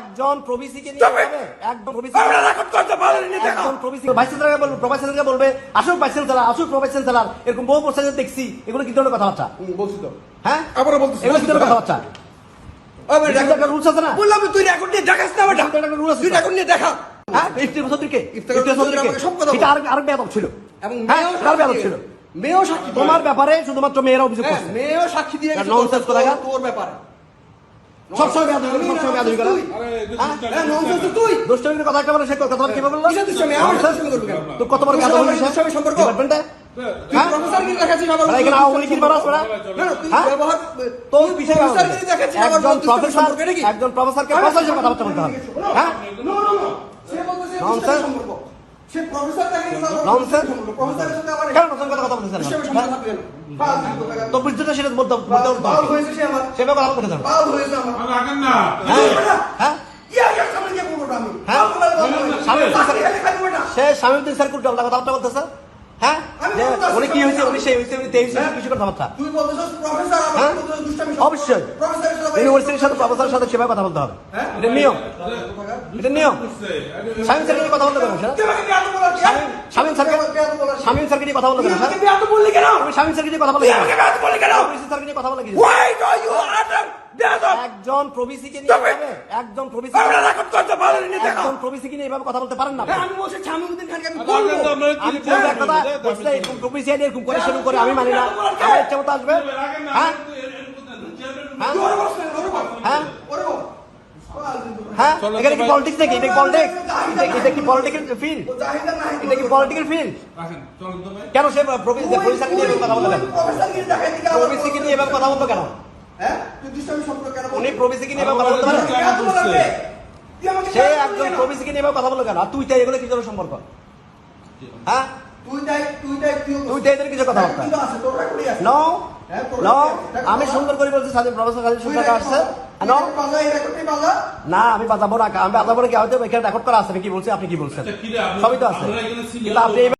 একজন প্রবিসিকে নিয়ে যাবে একজন প্রবিসি আপনারা করতে পারেননি দেখো। একজন প্রবিসি ভাইস চ্যান্সেলরকে বলবে প্রভাইস চ্যান্সেলরকে বলবে আসুক ভাইস চ্যান্সেলর আসুক প্রভাইস চ্যান্সেলর এরকম বহু প্রশ্ন দেখছি। এগুলো কি ধরনের কথাবার্তা? বলছি তো। হ্যাঁ? আবারও বলতেছি, এগুলো কি ধরনের কথাবার্তা? বললাম তুই নিয়ে দেখাস না তুই। নিয়ে দেখা। হ্যাঁ? এটা ছিল। এবং মেয়েও সাক্ষী ছিল। মেয়েও সাক্ষী তোমার ব্যাপারে শুধুমাত্র মেয়েরা অভিযোগ হ্যাঁ, করছে। মেয়েও সাক্ষী দিয়ে। তোর ব্যাপারে। সবসময় বেয়াদব করে, সবসময় বেয়াদবি করে। হ্যাঁ? হ্যাঁ, তুই দুষ্টমির কথা একটা বলে সে কথা কীভাবে বলল? তো কত বড় বেয়াদব সাথে হয়েছে? আমার দুষ্টামি সম্পর্ক? ডিপার্টমেন্টে? হ্যাঁ? হ্যাঁ? একজন কি? প্রফেসরকে কথাবার্তা বলতে হবে হ্যাঁ. সে প্রফেসর. দুষ্টামি সম্পর্ক। প্রফেসরের সাথে কেন নতুন কথা কথা বলতেছেন। তো বুঝতে সেটা বলতে হয়েছে সে আমার। কথা কেন হয়েছে আমার। রাখেন না হ্যাঁ ইয়া, ইয়া, সামনে গিয়ে বলব আমি। হ্যাঁ? সে স্বামী স্যার কুটে কথাবার্তা বলতেছে হ্যাঁ উনি কি হয়েছে উনি সেই হয়েছে উনি তেই হয়েছে হ্যাঁ? কিছু কথাবার্তা তুই বলতেছিস প্রফেসর আবার হ্যাঁ? অবশ্যই ইউনিভার্সিটির সাথে প্রফেসরের সাথে সেভাবে কথা বলতে হবে হ্যাঁ? এটা নিয়ম এটা নিয়ম স্বামী স্যারকে নিয়ে কথা বলতে পারেন স্যার শামীম স্যারকে? শামীম স্যারকে নিয়ে কথা বলতে তুই স্যার তুমি শামীম স্যারকে নিয়ে কথা বলে তুই আমাকে বিয়াদব বললি কেন? প্রবিসি স্যারকে নিয়ে কথা বলে কি? একজন প্রবিসিকে নিয়ে একজন প্রবিসি একজন প্রবিসিকে নিয়ে এভাবে কথা বলতে পারেন না। হ্যাঁ, আমি বলছি শামীমউদ্দিন খানকে আমি বলব। আমি বলব এক কথা এরকম প্রবিসি এরকম করে শুরু করে আমি মানি না আমার ইচ্ছা মতো আসবে হ্যাঁ হ্যাঁ তুই ওরে বলছ না, ওরে বল। হ্যাঁ ওরে বল। হ্যাঁ চলো, এখানে কি পলিটিক্স নাকি? এটা কি পলিটিক্স এটা কি পলিটিক্যাল ফিল্ড। এটা কি পলিটিক্যাল ফিল্ড রাখেন চলুন তো ভাই। কেন সে নিয়ে কথা বলতে কেন নিয়ে এভাবে কথা বলতো কেন হ্যাঁ? তুই দুষ্টামি সম্পর্ক উনি নিয়ে কথা বলতে আমাকে সে একজন নিয়ে কথা বলল কেন আর তুই তাই এগুলো কি ধরনের সম্পর্ক? হ্যাঁ? হ্যাঁ, আমি সুন্দর করে বলছি স্বাধীন প্রফেসর স্বাধীন সুন্দর আসছে। নো আমি বাজাবো না আমি বাজাবো না কি? হয়তো এখানে রেকর্ড করা আছে আমি কি বলছি আপনি কি বলছেন? আচ্ছা, সবই তো আছে। কিন্তু আপনি